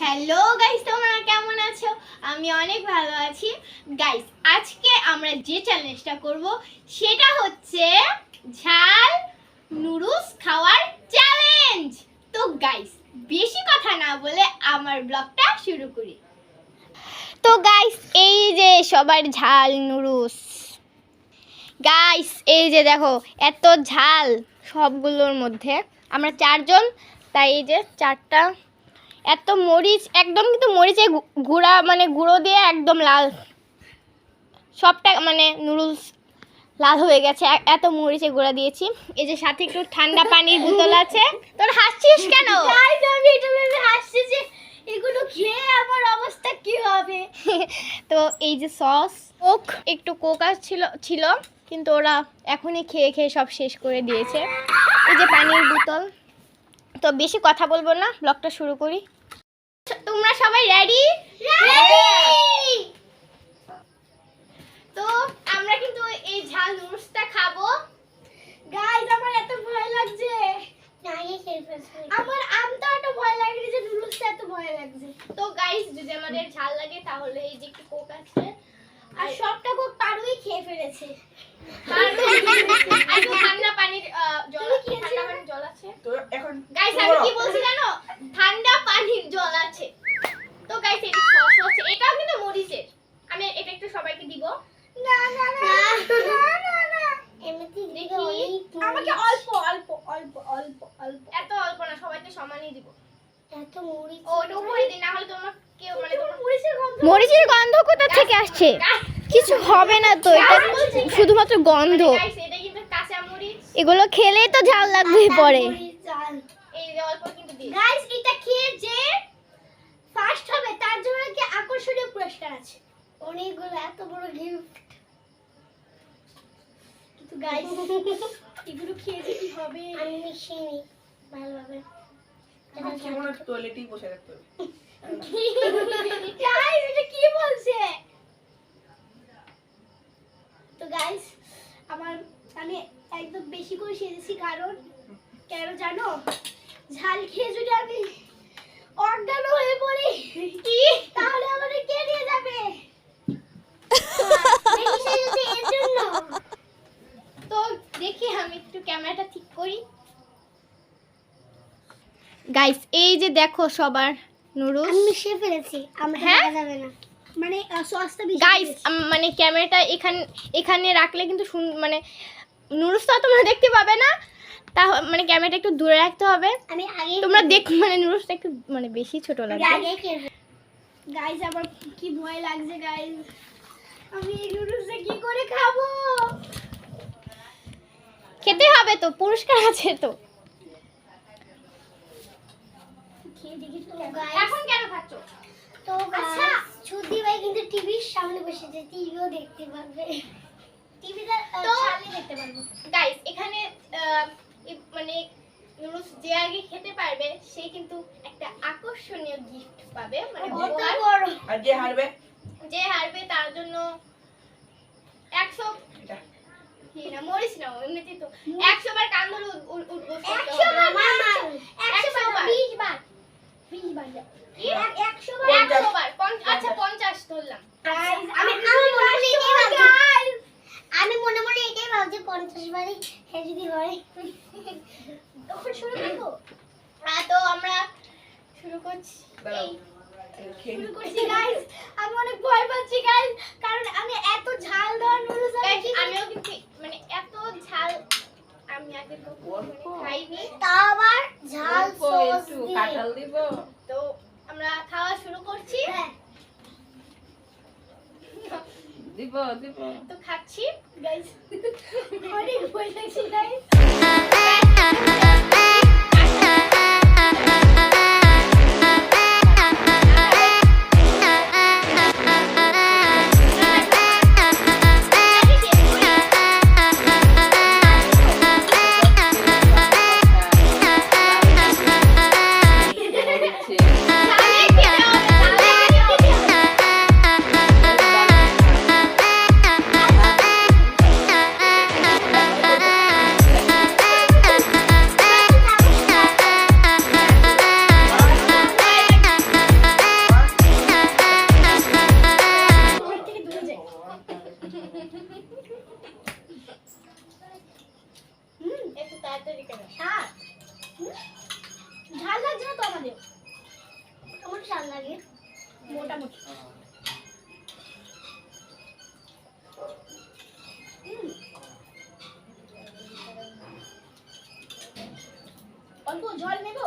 Hello guys তোমরা কেমন আছো? আমি অনেক ভালো আছি। গাইস আজকে আমরা যে চ্যালেঞ্জটা করব, সেটা হচ্ছে ঝাল নুডলস খাওয়ার চ্যালেঞ্জ তো গাইস বেশি কথা না বলে আমার ব্লগটা শুরু করি। তো গাইস এই যে সবার ঝাল নুডলস। গাইস এই যে দেখো, এত ঝাল সবগুলোর মধ্যে। আমরা চারজন, তাই এই যে চারটা এত মরিচ একদম কিন্তু মরিচে গুঁড়া মানে গুঁড়ো দিয়ে একদম লাল। সবটা মানে নুডলস লাল হয়ে গেছে। এত মরিচে গুঁড়া দিয়েছি। এই যে সাথে একটু ঠান্ডা পানির বোতল আছে। তোর হাসছিস কেন? হাসছি যে এগুলো খেয়ে আমার অবস্থা কি হবে? তো এই যে সস কোক একটু কোক ছিল ছিল কিন্তু ওরা এখনই খেয়ে খেয়ে সব শেষ করে দিয়েছে। এই যে পানির বোতল। তো বেশি কথা বলব না ব্লগটা শুরু করি। তোমরা সবাই রেডি তো আমরা কিন্তু এই ঝাল নুডলসটা খাব। গাইস আমার এত ভয় লাগছে। আমার আমটা এত ভয় লাগে যে নুডলসটা এত ভয় লাগছে। তো গাইস যদি আমাদের ঝাল লাগে তাহলে এই যে একটু কোক আছে আর সবটা খুব পারুই খেয়ে ফেলেছে। আর ঠান্ডা পানির আহ, জল ঠান্ডা পানির জল আছে। তো এখন গাইস আমি কি বলছি জানো ঠান্ডা পানির জল আছে তো গাইস এই সস আছে এটাও কিন্তু মরিচের আমি এটা একটু সবাইকে দিব না না না না না না এমনিতে দেখি। আমাকে অল্প অল্প অল্প অল্প অল্প এত অল্প না সবাইকে সমানই দিব এত মরিচ ও ওটা উপরে দিন না হলে তোমার কেউ মানে তোমার মরিচের গন্ধ মরিচের গন্ধ কোথা থেকে আসছে কিছু হবে না তো এটা শুধুমাত্র গন্ধ। এগুলো খেলেই তো ঝাল লাগবেই পরে। মরিচ ঝাল। এই যে অল্প কিন্তু দিই গাইস এটা খেয়ে যে ফার্স্ট হবে তার জন্য কি আকর্ষণীয় পুরস্কার আছে। অনেকগুলো এত বড় গিফট কিন্তু গাইস এগুলো খেয়ে যে কি হবে? আমি মিশিয়ে ভালোভাবে। আমাকে টয়লেটেই বসে থাকতে হবে। গাইস এটা কি বলছে? তো গাইস আমার আমি একদম বেশি করে সেজেছি কারণ কেন জানো? ঝাল খেয়ে যদি আমি অজ্ঞান হয়ে পড়ি কি? তাহলে আমাদের কে নিয়ে যাবে। তো দেখি আমি একটু ক্যামেরাটা ঠিক করি। গাইস এই যে দেখো সবার নুডলস। আমি মিশিয়ে ফেলেছি আমরা হ্যাঁ? যাবে না। মানে সসটা বেশি গাইস মানে ক্যামেরাটা এখানে এখানে রাখলে কিন্তু মানে নুডলসটা তোমরা দেখতে পাবে না। তা মানে ক্যামেরাটা একটু দূরে রাখতে হবে। আমি আগে তোমরা দেখ। মানে নুডলসটা একটু মানে বেশি ছোট আগে গাইস আমার কি ভয় লাগছে গাইস আমি এই নুডলসটা কি করে খাব? খেতে হবে তো পুরস্কার আছে তো। এখন কেন খাচ্ছ? তো আচ্ছা। সুদি ভাই কিন্তু টিভির সামনে বসেছে টিভিও দেখতে পারবে। টিভিটা তো- চালিয়ে দেখতে পারব। গাইস এখানে মানে নুডলস যে আগে খেতে পারবে সে কিন্তু একটা আকর্ষণীয় গিফট পাবে মানে বড়। আর যে হারবে? যে হারবে তার জন্য একশো এটা। কি না মরিস না এমনিতেই তো। একশো বার কান ধরে উদ- একশো বার না, একশো একশো বার বার। বিশ বার। আমি মনে মনে এটাই ভাবছি আমি এটাই ভাবছি পঞ্চাশ বারই হ্যাঁ যদি হয়। তখন শুরু করব? তো আমরা শুরু করছি। শুরু গাইস আমি অনেক ভয় পাচ্ছি গাইস কারণ আমি এত ঝাল দেওয়া নুডলস আমিও কিন্তু মানে এত ঝাল আমি আগে কখনো খাইনি। তা আবার ঝাল সস দিয়ে কাঁঠাল দিব। তো আমরা খাওয়া শুরু করছি। হ্যাঁ। দিব দিব। তো খাচ্ছি। গাইস অনেক ভয় লাগছে গাইস অল্প জল নেব?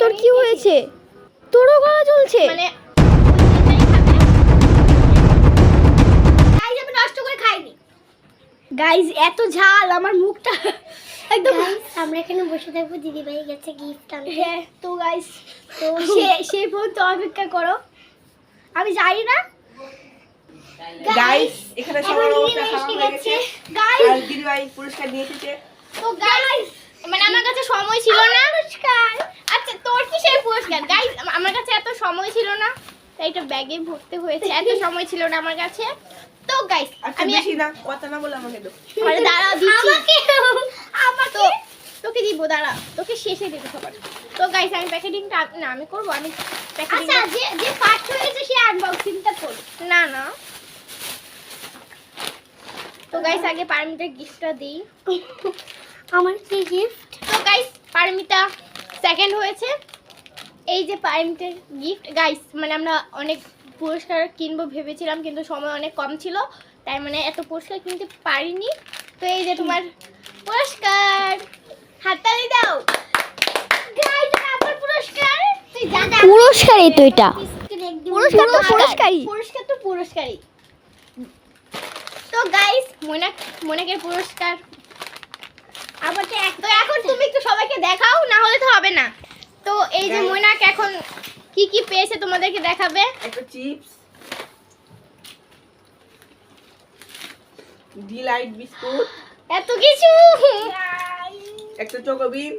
তোর কি হয়েছে? তোরও গলা জ্বলছে। মানে এটাই খাবে গাইজ এত ঝাল আমার মুখটা একদম আমরা এখানে বসে থাকব দিদি ভাই গেছে গিফট আনতে। হ্যাঁ তো গাইজ তো সে সেই পর্যন্ত অপেক্ষা করো। আমি জানি না। গাইস এখানে সবার অবস্থা খারাপ হয়ে গেছে। গেছে। গাইজ আর দিদি ভাই পুরস্কার নিয়ে এসেছে। তো গাইস মানে আমার কাছে সময় ছিল না। পুরস্কার। আচ্ছা তোর কি সেই পুরস্কার? গাইস আমার কাছে এত সময় ছিল না তাই এটা ব্যাগে ভরতে হয়েছে। এত সময় ছিল না আমার কাছে। তো গাইস আচ্ছা আমি বেশি না কথা না বলে আমাকে দাও আরে দাঁড়াও দিচ্ছি। আমাকে? আমাকে? তোকে দিব দাঁড়া। তোকে শেষে দিতে সবার। তো গাইস আমি প্যাকেটিংটা না আমি করব আমি প্যাকেটিং আচ্ছা যে যে ফার্স্ট হয়েছে সে আনবক্সিংটা করো। না না। তো গাইস আগে পারমিটার গিফটটা দিই। আমার কি গিফট তো গাইস পারমিতা সেকেন্ড হয়েছে। এই যে পারমিটার গিফট গাইস মানে আমরা অনেক পুরস্কার কিনবো ভেবেছিলাম কিন্তু সময় অনেক কম ছিল। তাই মানে এত পুরস্কার কিনতে পারিনি। তো এই যে তোমার পুরস্কার হাততালি দাও। গাইজ আমার পুরস্কার। তুই যা পুরস্কারই তো এটা। পুরস্কার তো পুরস্কারই। পুরস্কার তো পুরস্কারই। তো গাইস মোনাক মোনাকের পুরস্কার তো এখন তুমি একটু সবাইকে দেখাও না হলে তো হবে না। তো এই যে Guys. মোনাক এখন কি কি পেয়েছে তোমাদেরকে দেখাবে? একটা চিপস ডিলাইট বিস্কুট এত কিছু! একটা চকোবিন।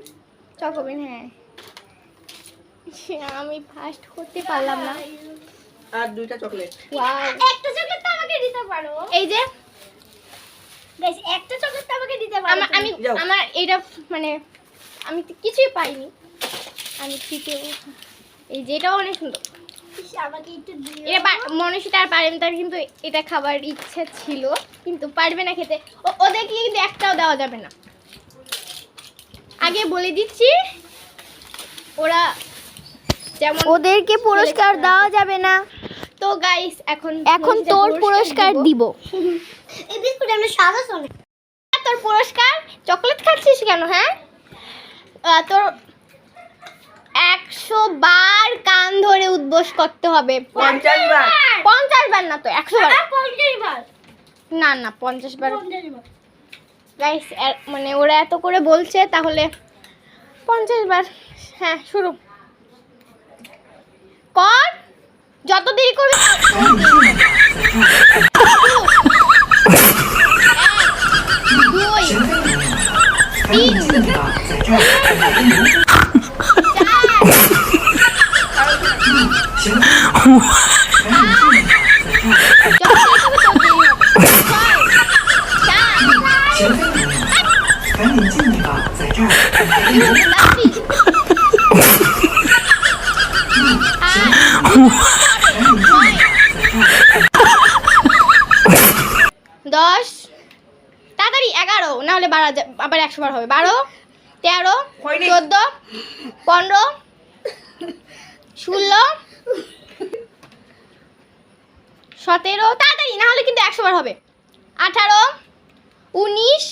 চকোবিন হ্যাঁ। সে, আমি ফার্স্ট করতে পারলাম না। আর দুইটা চকলেট। ওয়াও। একটা চকলেট তো আমাকে দিতে পারো। এই যে গাইজ একটা চকলেট তো আমাকে দিতে পারো আমার আমি আমার এটা মানে আমি তো কিছুই পাইনি। আমি তৃতীয় এই যে এটাও অনেক সুন্দর। ইস, আমাকে একটু দিও। মনীষিতা আর পারেন তার কিন্তু এটা খাবার ইচ্ছা ছিল কিন্তু পারবে না খেতে। ওদেরকে কিন্তু একটাও দেওয়া যাবে না। আগে বলে দিচ্ছি ওরা যেমন ওদেরকে পুরস্কার দেওয়া যাবে না। তো গাইস এখন এখন তোর পুরস্কার দিব। এই বিস্কুট আমরা সাদা শোনে তোর পুরস্কার? চকলেট খাচ্ছিস কেন হ্যাঁ? তোর একশো বার কান ধরে উদ্বোস করতে হবে। পঞ্চাশ বার? পঞ্চাশ বার না তো একশো বার। পঞ্চাশ বার। না না পঞ্চাশ বার। গাইস মানে ওরা এত করে বলছে তাহলে পঞ্চাশ বার। হ্যাঁ শুরু। কর যত দেরি করবি 你自己在这儿。我 একশো বার হবে। বারো তেরো। চোদ্দ পনেরো ষোলো সতেরো তাড়াতাড়ি না হলে কিন্তু একশো বার হবে। আঠারো উনিশ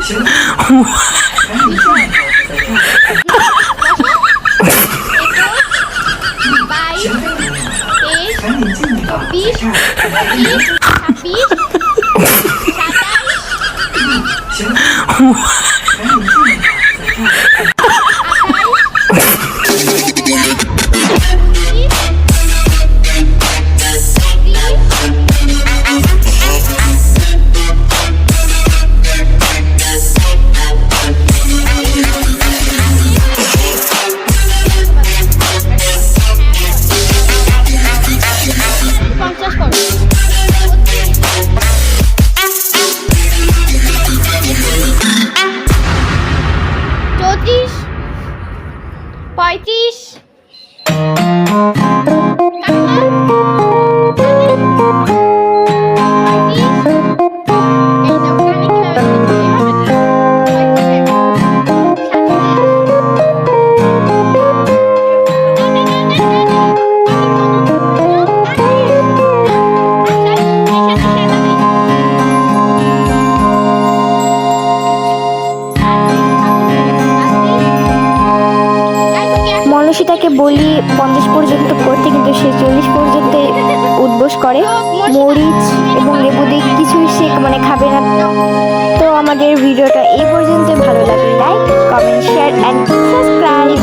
行 ছাব্বিশ বলি পঞ্চাশ পর্যন্ত করতে কিন্তু সে চল্লিশ পর্যন্ত উদ্বোস করে। মরিচ এবং লেবু দিয়ে কিছুই সে মানে খাবে না। তো আমাদের ভিডিওটা এই পর্যন্ত ভালো লাগলে like comment share and subscribe